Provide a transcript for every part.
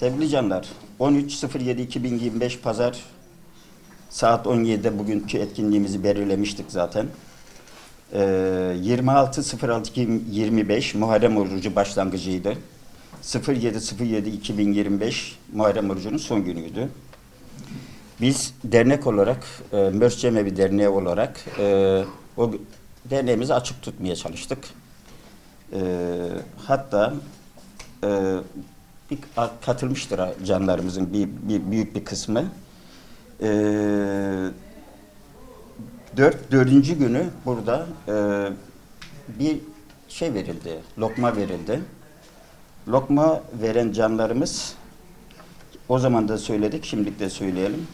Sevgili canlar, 13.07.2025 Pazar saat 17'de bugünkü etkinliğimizi belirlemiştik zaten. Ee, 26.06.2025 Muharrem orucu başlangıcıydı. 07.07.2025 Muharrem orucunun son günüydü. Biz dernek olarak, e, Mörs Cemevi Derneği olarak e, o derneğimizi açık tutmaya çalıştık. E, hatta e, bir, katılmıştır canlarımızın bir, bir büyük bir kısmı. E, dört, dördüncü günü burada e, bir şey verildi, lokma verildi. Lokma veren canlarımız o zaman da söyledik, şimdilik de söyleyelim.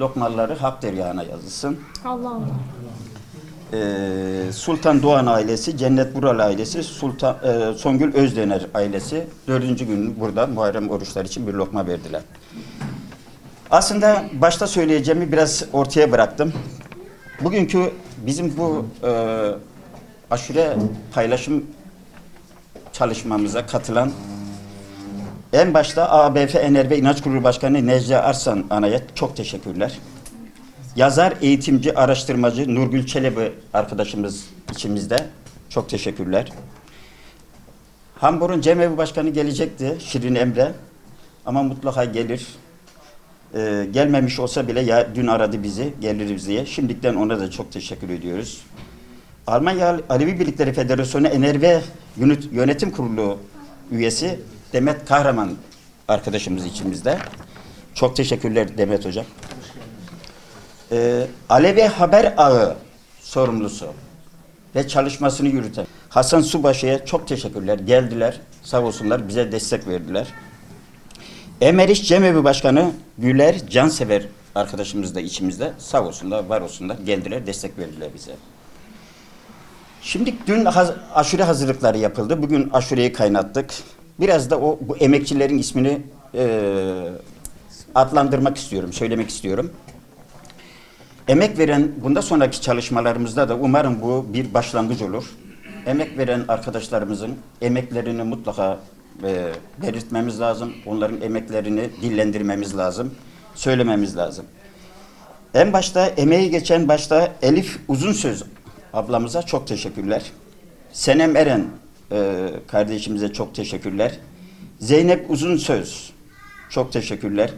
Lokmaları hak deryağına yazılsın. Allah Allah. Ee, Sultan Doğan ailesi, Cennet Bural ailesi, Sultan e, Songül Özdener ailesi dördüncü gün burada Muharrem oruçlar için bir lokma verdiler. Aslında başta söyleyeceğimi biraz ortaya bıraktım. Bugünkü bizim bu e, aşure paylaşım çalışmamıza katılan en başta ABF Enerji İnanç Kurulu Başkanı Necla Arslan Ana'ya çok teşekkürler. Yazar, eğitimci, araştırmacı Nurgül Çelebi arkadaşımız içimizde. Çok teşekkürler. Hamburg'un Cemevi Başkanı gelecekti Şirin Emre. Ama mutlaka gelir. Ee, gelmemiş olsa bile ya dün aradı bizi geliriz diye. Şimdiden ona da çok teşekkür ediyoruz. Almanya Alevi Birlikleri Federasyonu Yönet- Yönetim Kurulu üyesi Demet Kahraman arkadaşımız içimizde. Çok teşekkürler Demet Hocam. Ee, Alevi Haber Ağı sorumlusu ve çalışmasını yürüten Hasan Subaşı'ya çok teşekkürler. Geldiler, sağ olsunlar, bize destek verdiler. Emeriş Cemevi Başkanı Güler Cansever arkadaşımız da içimizde. Sağ olsunlar, var olsunlar. Geldiler, destek verdiler bize. Şimdi dün haz- aşure hazırlıkları yapıldı. Bugün aşureyi kaynattık. Biraz da o bu emekçilerin ismini eee, adlandırmak istiyorum, söylemek istiyorum. Emek veren, bunda sonraki çalışmalarımızda da umarım bu bir başlangıç olur. Emek veren arkadaşlarımızın emeklerini mutlaka e, belirtmemiz lazım. Onların emeklerini dillendirmemiz lazım, söylememiz lazım. En başta emeği geçen başta Elif Uzunsöz ablamıza çok teşekkürler. Senem Eren e, kardeşimize çok teşekkürler. Zeynep Uzunsöz çok teşekkürler.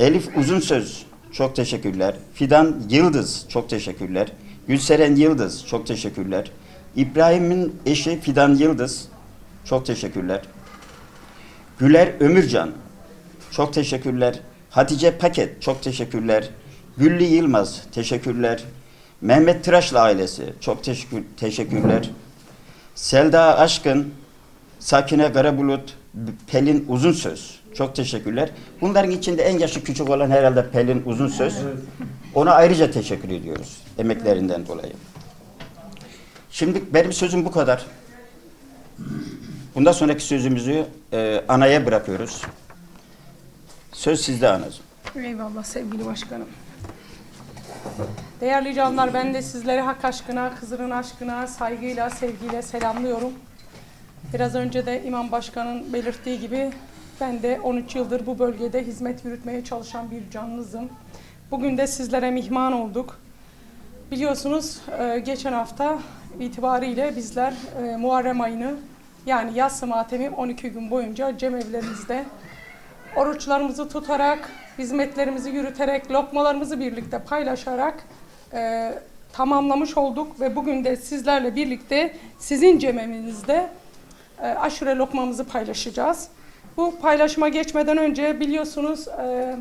Elif Uzunsöz çok teşekkürler. Fidan Yıldız çok teşekkürler. Gülseren Yıldız çok teşekkürler. İbrahim'in eşi Fidan Yıldız çok teşekkürler. Güler Ömürcan çok teşekkürler. Hatice Paket çok teşekkürler. Güllü Yılmaz teşekkürler. Mehmet Tıraşlı ailesi çok teşekkür, teşekkürler. Selda Aşkın, Sakine Karabulut, Pelin Uzunsöz. Çok teşekkürler. Bunların içinde en yaşı küçük olan herhalde Pelin Uzunsöz. Ona ayrıca teşekkür ediyoruz emeklerinden dolayı. Şimdi benim sözüm bu kadar. Bundan sonraki sözümüzü e, anaya bırakıyoruz. Söz sizde anacığım. Eyvallah sevgili başkanım. Değerli canlar ben de sizleri hak aşkına, Hızır'ın aşkına, saygıyla, sevgiyle selamlıyorum. Biraz önce de İmam Başkan'ın belirttiği gibi ben de 13 yıldır bu bölgede hizmet yürütmeye çalışan bir canlızım. Bugün de sizlere mihman olduk. Biliyorsunuz e, geçen hafta itibariyle bizler e, Muharrem ayını yani yaz matemi 12 gün boyunca cemevlerimizde oruçlarımızı tutarak, hizmetlerimizi yürüterek, lokmalarımızı birlikte paylaşarak e, tamamlamış olduk ve bugün de sizlerle birlikte sizin cemevinizde e, aşure lokmamızı paylaşacağız. Bu paylaşıma geçmeden önce biliyorsunuz e,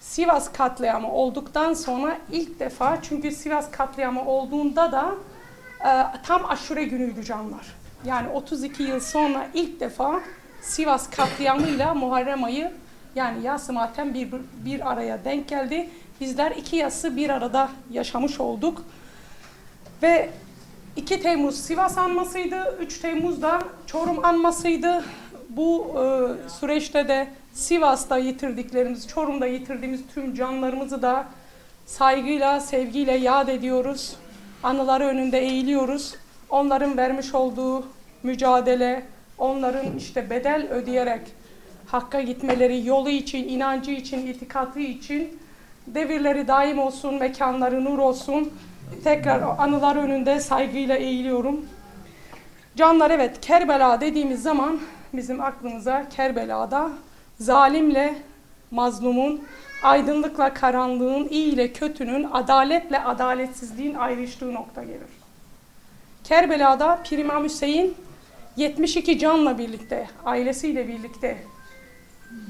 Sivas katliamı olduktan sonra ilk defa çünkü Sivas katliamı olduğunda da e, tam aşure günüydü canlar. Yani 32 yıl sonra ilk defa Sivas katliamıyla Muharrem ayı yani yas matem bir, bir araya denk geldi. Bizler iki yası bir arada yaşamış olduk. Ve 2 Temmuz Sivas anmasıydı, 3 Temmuz'da Çorum anmasıydı. Bu e, süreçte de Sivas'ta yitirdiklerimiz, Çorum'da yitirdiğimiz tüm canlarımızı da saygıyla, sevgiyle yad ediyoruz. Anıları önünde eğiliyoruz. Onların vermiş olduğu mücadele, onların işte bedel ödeyerek Hakka gitmeleri, yolu için, inancı için, itikatı için devirleri daim olsun, mekanları nur olsun. Tekrar anılar önünde saygıyla eğiliyorum. Canlar evet Kerbela dediğimiz zaman bizim aklımıza Kerbela'da zalimle mazlumun, aydınlıkla karanlığın, iyi ile kötünün, adaletle adaletsizliğin ayrıştığı nokta gelir. Kerbela'da Pir İmam Hüseyin 72 canla birlikte, ailesiyle birlikte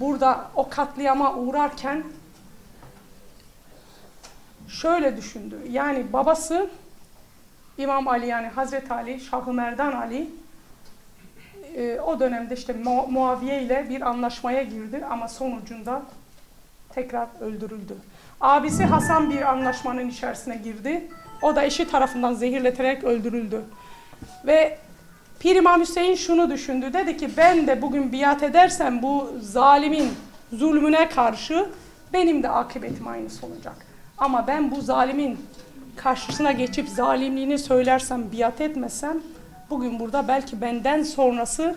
burada o katliama uğrarken şöyle düşündü. Yani babası İmam Ali yani Hazreti Ali, Şah-ı Merdan Ali e, o dönemde işte Mu- Muaviye ile bir anlaşmaya girdi ama sonucunda tekrar öldürüldü. Abisi Hasan bir anlaşmanın içerisine girdi. O da eşi tarafından zehirleterek öldürüldü. Ve Pir İmam Hüseyin şunu düşündü. Dedi ki ben de bugün biat edersem bu zalimin zulmüne karşı benim de akıbetim aynısı olacak. Ama ben bu zalimin karşısına geçip zalimliğini söylersem, biat etmesem bugün burada belki benden sonrası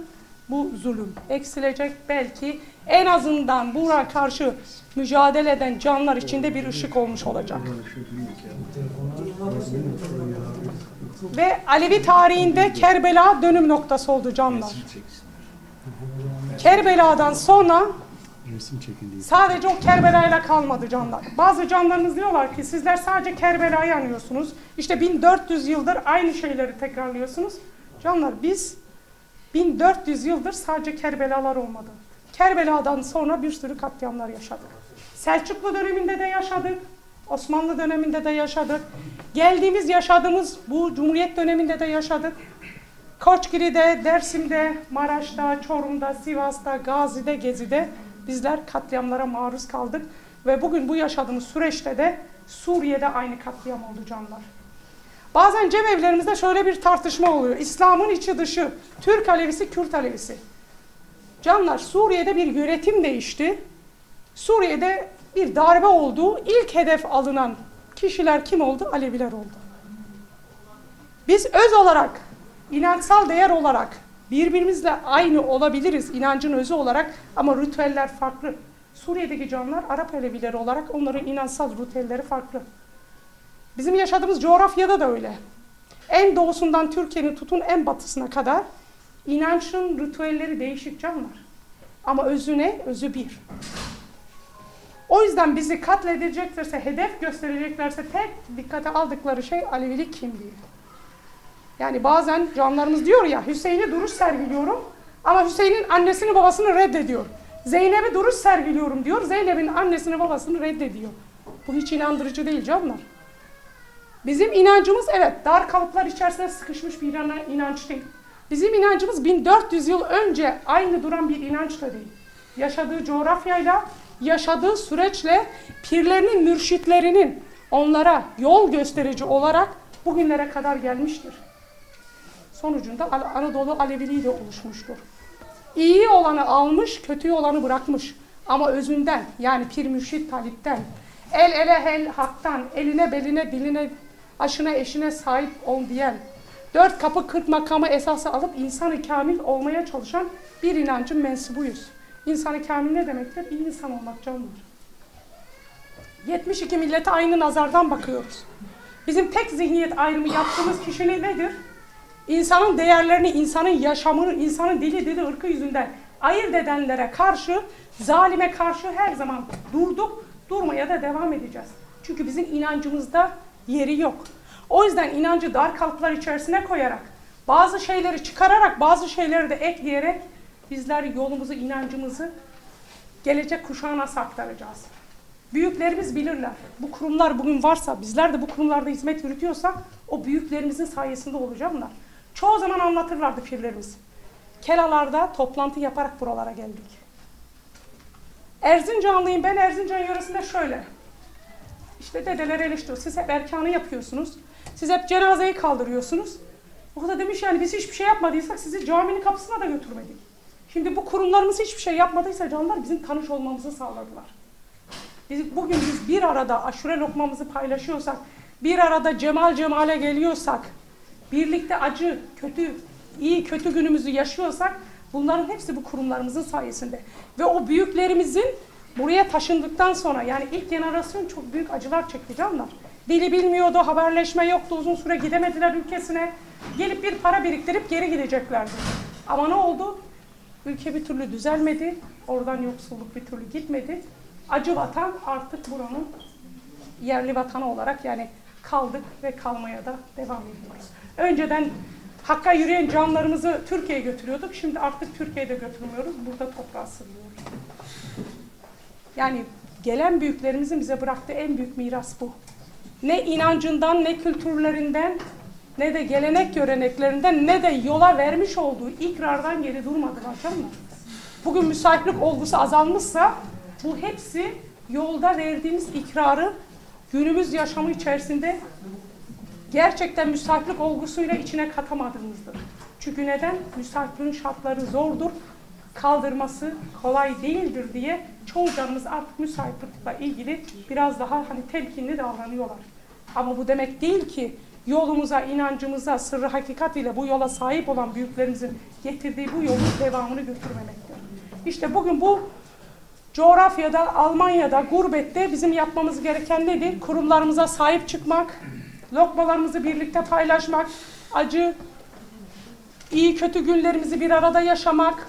bu zulüm eksilecek. Belki en azından buna karşı mücadele eden canlar içinde bir ışık olmuş olacak. Ve Alevi tarihinde Kerbela dönüm noktası oldu canlar. Kerbela'dan sonra sadece o Kerbela'yla kalmadı canlar. Bazı canlarınız diyorlar ki sizler sadece Kerbela'yı anıyorsunuz. İşte 1400 yıldır aynı şeyleri tekrarlıyorsunuz. Canlar biz 1400 yıldır sadece Kerbelalar olmadı. Kerbela'dan sonra bir sürü katliamlar yaşadık. Selçuklu döneminde de yaşadık. Osmanlı döneminde de yaşadık. Geldiğimiz yaşadığımız bu Cumhuriyet döneminde de yaşadık. Koçgiri'de, Dersim'de, Maraş'ta, Çorum'da, Sivas'ta, Gazi'de, Gezi'de bizler katliamlara maruz kaldık. Ve bugün bu yaşadığımız süreçte de Suriye'de aynı katliam oldu canlar. Bazen cemevlerimizde şöyle bir tartışma oluyor. İslam'ın içi dışı, Türk Alevisi, Kürt Alevisi. Canlar Suriye'de bir yönetim değişti. Suriye'de bir darbe oldu. İlk hedef alınan kişiler kim oldu? Aleviler oldu. Biz öz olarak, inançsal değer olarak birbirimizle aynı olabiliriz inancın özü olarak ama ritüeller farklı. Suriye'deki canlar Arap Alevileri olarak onların inançsal ritüelleri farklı. Bizim yaşadığımız coğrafyada da öyle. En doğusundan Türkiye'nin tutun en batısına kadar inançın ritüelleri değişik canlar. Ama özü ne? Özü bir. O yüzden bizi katledeceklerse, hedef göstereceklerse tek dikkate aldıkları şey Alevilik kimliği. Yani bazen canlarımız diyor ya Hüseyin'e duruş sergiliyorum ama Hüseyin'in annesini babasını reddediyor. Zeynep'e duruş sergiliyorum diyor. Zeynep'in annesini babasını reddediyor. Bu hiç inandırıcı değil canlar. Bizim inancımız evet dar kalıplar içerisinde sıkışmış bir ina- inanç değil. Bizim inancımız 1400 yıl önce aynı duran bir inanç da değil. Yaşadığı coğrafyayla, yaşadığı süreçle pirlerinin, mürşitlerinin onlara yol gösterici olarak bugünlere kadar gelmiştir. Sonucunda Anadolu Aleviliği de oluşmuştur. İyi olanı almış, kötü olanı bırakmış. Ama özünden yani pir mürşit talipten, el ele el haktan, eline beline diline aşına eşine sahip ol diyen, dört kapı kırk makamı esası alıp insanı kamil olmaya çalışan bir inancın mensubuyuz. İnsanı kamil ne demektir? İyi insan olmak candır. 72 millete aynı nazardan bakıyoruz. Bizim tek zihniyet ayrımı yaptığımız kişi ne- nedir? İnsanın değerlerini, insanın yaşamını, insanın dili dili ırkı yüzünden ayırt edenlere karşı, zalime karşı her zaman durduk, durmaya da devam edeceğiz. Çünkü bizim inancımızda yeri yok. O yüzden inancı dar kalıplar içerisine koyarak, bazı şeyleri çıkararak, bazı şeyleri de ekleyerek bizler yolumuzu, inancımızı gelecek kuşağa nasıl aktaracağız? Büyüklerimiz bilirler. Bu kurumlar bugün varsa, bizler de bu kurumlarda hizmet yürütüyorsak o büyüklerimizin sayesinde olacaklar. Çoğu zaman anlatırlardı pirlerimiz. Kelalarda toplantı yaparak buralara geldik. Erzincanlıyım ben Erzincan yöresinde şöyle. İşte dedeler eleştiriyor. Siz hep erkanı yapıyorsunuz. Siz hep cenazeyi kaldırıyorsunuz. O da demiş yani biz hiçbir şey yapmadıysak sizi caminin kapısına da götürmedik. Şimdi bu kurumlarımız hiçbir şey yapmadıysa canlar bizim tanış olmamızı sağladılar. Biz, bugün biz bir arada aşure lokmamızı paylaşıyorsak, bir arada cemal cemale geliyorsak, birlikte acı, kötü, iyi kötü günümüzü yaşıyorsak Bunların hepsi bu kurumlarımızın sayesinde. Ve o büyüklerimizin buraya taşındıktan sonra yani ilk jenerasyon çok büyük acılar çekti canlar. Dili bilmiyordu, haberleşme yoktu, uzun süre gidemediler ülkesine. Gelip bir para biriktirip geri gideceklerdi. Ama ne oldu? Ülke bir türlü düzelmedi. Oradan yoksulluk bir türlü gitmedi. Acı vatan artık buranın yerli vatanı olarak yani kaldık ve kalmaya da devam ediyoruz. Önceden Hakka yürüyen canlarımızı Türkiye'ye götürüyorduk. Şimdi artık Türkiye'de götürmüyoruz. Burada toprağa sığıyoruz. Yani gelen büyüklerimizin bize bıraktığı en büyük miras bu. Ne inancından, ne kültürlerinden, ne de gelenek göreneklerinden, ne de yola vermiş olduğu ikrardan geri durmadılar canım. Bugün müsaitlik olgusu azalmışsa bu hepsi yolda verdiğimiz ikrarı günümüz yaşamı içerisinde gerçekten müsaitlik olgusuyla içine katamadığımızdır. Çünkü neden? Müsaitliğin şartları zordur, kaldırması kolay değildir diye çoğu canımız artık müsaitlikle ilgili biraz daha hani temkinli davranıyorlar. Ama bu demek değil ki yolumuza, inancımıza, sırrı hakikat ile bu yola sahip olan büyüklerimizin getirdiği bu yolun devamını götürmemektir. İşte bugün bu coğrafyada, Almanya'da, gurbette bizim yapmamız gereken nedir? Kurumlarımıza sahip çıkmak, lokmalarımızı birlikte paylaşmak, acı, iyi kötü günlerimizi bir arada yaşamak.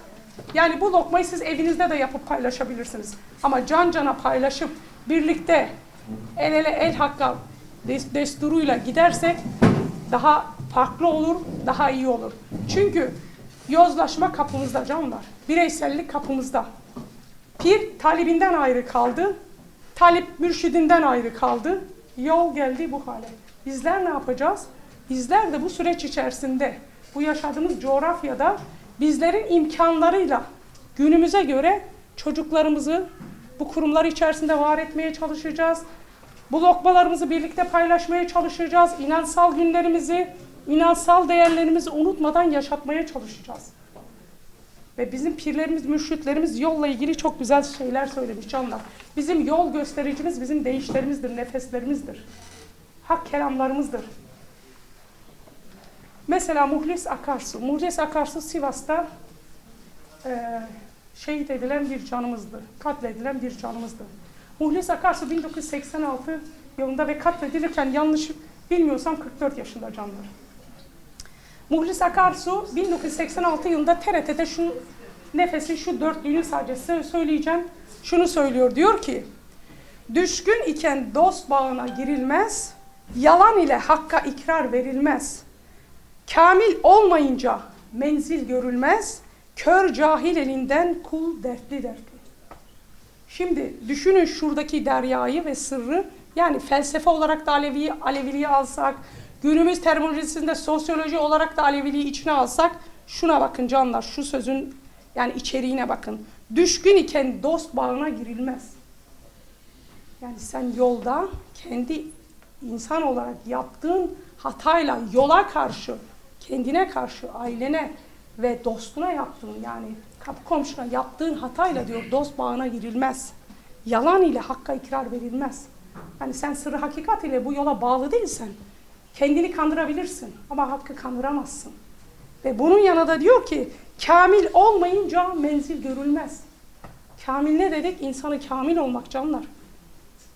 Yani bu lokmayı siz evinizde de yapıp paylaşabilirsiniz. Ama can cana paylaşıp birlikte el ele el hakka des- desturuyla gidersek daha farklı olur, daha iyi olur. Çünkü yozlaşma kapımızda canlar. Bireysellik kapımızda. Pir talibinden ayrı kaldı. Talip mürşidinden ayrı kaldı. Yol geldi bu hale. Bizler ne yapacağız? Bizler de bu süreç içerisinde, bu yaşadığımız coğrafyada bizlerin imkanlarıyla günümüze göre çocuklarımızı bu kurumlar içerisinde var etmeye çalışacağız. Bu lokmalarımızı birlikte paylaşmaya çalışacağız. İnansal günlerimizi, inansal değerlerimizi unutmadan yaşatmaya çalışacağız. Ve bizim pirlerimiz, mürşitlerimiz yolla ilgili çok güzel şeyler söylemiş canlar. Bizim yol göstericimiz bizim değişlerimizdir, nefeslerimizdir. Hak kelamlarımızdır. Mesela Muhlis Akarsu. Muhlis Akarsu Sivas'ta eee şehit edilen bir canımızdı. Katledilen bir canımızdı. Muhlis Akarsu 1986 yılında ve katledilirken yanlış bilmiyorsam 44 yaşında canlar. Muhlis Akarsu 1986 yılında TRT'de şu nefesin şu dörtlüğünü sadece sö- söyleyeceğim. Şunu söylüyor diyor ki Düşkün iken dost bağına girilmez, yalan ile hakka ikrar verilmez. Kamil olmayınca menzil görülmez, kör cahil elinden kul dertli dertli. Şimdi düşünün şuradaki deryayı ve sırrı yani felsefe olarak da Alevi, Aleviliği alsak, günümüz terminolojisinde sosyoloji olarak da Aleviliği içine alsak şuna bakın canlar şu sözün yani içeriğine bakın. Düşkün iken dost bağına girilmez. Yani sen yolda kendi insan olarak yaptığın hatayla yola karşı, kendine karşı, ailene ve dostuna yaptığın yani kapı komşuna yaptığın hatayla diyor dost bağına girilmez. Yalan ile hakka ikrar verilmez. Yani sen sırrı hakikat ile bu yola bağlı değilsen kendini kandırabilirsin ama hakkı kandıramazsın. Ve bunun yanında diyor ki kamil olmayınca menzil görülmez. Kamil ne dedik? İnsanı kamil olmak canlar.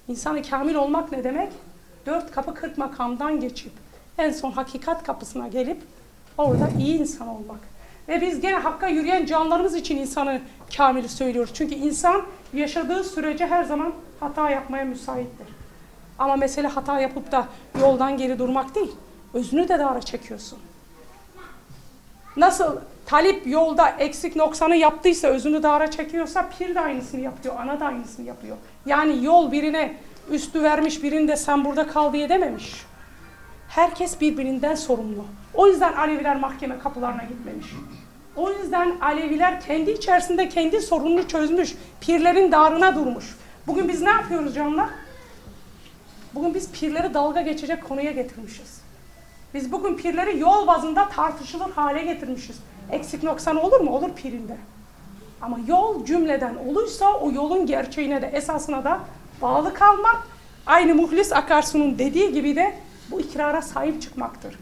İnsanı kamil olmak ne demek? Dört kapı kırk makamdan geçip en son hakikat kapısına gelip orada iyi insan olmak. Ve biz gene hakka yürüyen canlarımız için insanı kamili söylüyoruz. Çünkü insan yaşadığı sürece her zaman hata yapmaya müsaittir. Ama mesele hata yapıp da yoldan geri durmak değil. Özünü de dara çekiyorsun. Nasıl talip yolda eksik noksanı yaptıysa, özünü dara çekiyorsa pir de aynısını yapıyor, ana da aynısını yapıyor. Yani yol birine üstü vermiş, birinde sen burada kal diye dememiş. Herkes birbirinden sorumlu. O yüzden Aleviler mahkeme kapılarına gitmemiş. O yüzden Aleviler kendi içerisinde kendi sorununu çözmüş. Pirlerin darına durmuş. Bugün biz ne yapıyoruz canlar? Bugün biz pirleri dalga geçecek konuya getirmişiz. Biz bugün pirleri yol bazında tartışılır hale getirmişiz. Eksik noksan olur mu? Olur pirinde. Ama yol cümleden olursa o yolun gerçeğine de esasına da bağlı kalmak, aynı Muhlis Akarsu'nun dediği gibi de bu ikrara sahip çıkmaktır.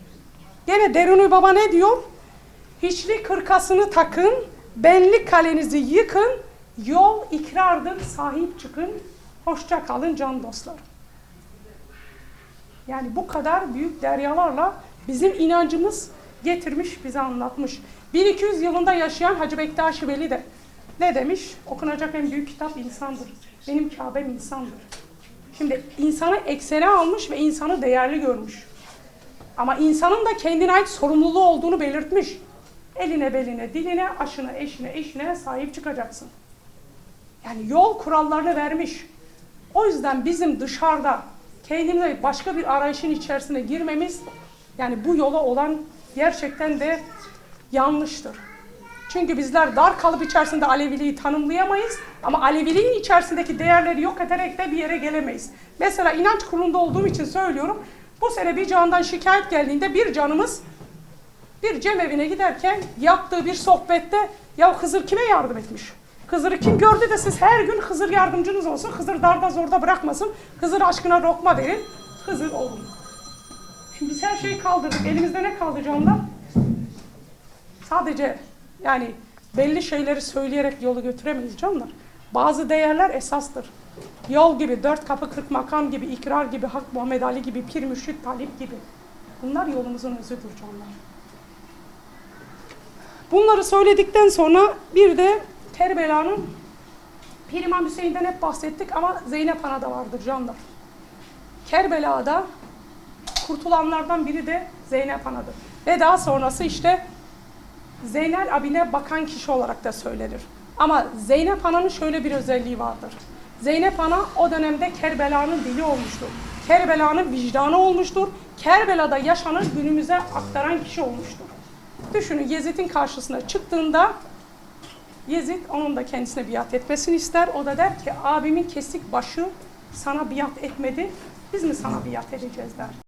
Gene Deruni Baba ne diyor? Hiçli kırkasını takın, benlik kalenizi yıkın, yol ikrardır, sahip çıkın, hoşça kalın can dostlar. Yani bu kadar büyük deryalarla bizim inancımız getirmiş, bize anlatmış. 1200 yılında yaşayan Hacı Bektaş Veli de ne demiş? Okunacak en büyük kitap insandır. Benim Kabe'm insandır. Şimdi insanı eksene almış ve insanı değerli görmüş. Ama insanın da kendine ait sorumluluğu olduğunu belirtmiş. Eline, beline, diline, aşına, eşine, eşine sahip çıkacaksın. Yani yol kurallarını vermiş. O yüzden bizim dışarıda kendimize başka bir arayışın içerisine girmemiz yani bu yola olan gerçekten de yanlıştır. Çünkü bizler dar kalıp içerisinde Aleviliği tanımlayamayız ama Aleviliğin içerisindeki değerleri yok ederek de bir yere gelemeyiz. Mesela inanç kurulunda olduğum için söylüyorum. Bu sene bir candan şikayet geldiğinde bir canımız bir cemevine giderken yaptığı bir sohbette ya Hızır kime yardım etmiş? Hızır'ı kim gördü de siz her gün Hızır yardımcınız olsun, Hızır darda zorda bırakmasın, Hızır aşkına lokma verin, Hızır olun. Şimdi biz her şeyi kaldırdık. Elimizde ne kaldı canlar? Sadece yani belli şeyleri söyleyerek yolu götüremeyiz canlar. Bazı değerler esastır. Yol gibi, dört kapı kırk makam gibi, ikrar gibi, Hak Muhammed Ali gibi, Pir Mürşit Talip gibi. Bunlar yolumuzun özüdür canlar. Bunları söyledikten sonra bir de Kerbela'nın Pir İmam Hüseyin'den hep bahsettik ama Zeynep Ana da vardır canlar. Kerbela'da kurtulanlardan biri de Zeynep Ana'dır. Ve daha sonrası işte Zeynel abine bakan kişi olarak da söylenir. Ama Zeynep Ana'nın şöyle bir özelliği vardır. Zeynep Ana o dönemde Kerbela'nın dili olmuştur. Kerbela'nın vicdanı olmuştur. Kerbela'da yaşanır günümüze aktaran kişi olmuştur. Düşünün Yezid'in karşısına çıktığında Yezid onun da kendisine biat etmesini ister. O da der ki abimin kesik başı sana biat etmedi. Biz mi sana biat edeceğiz der.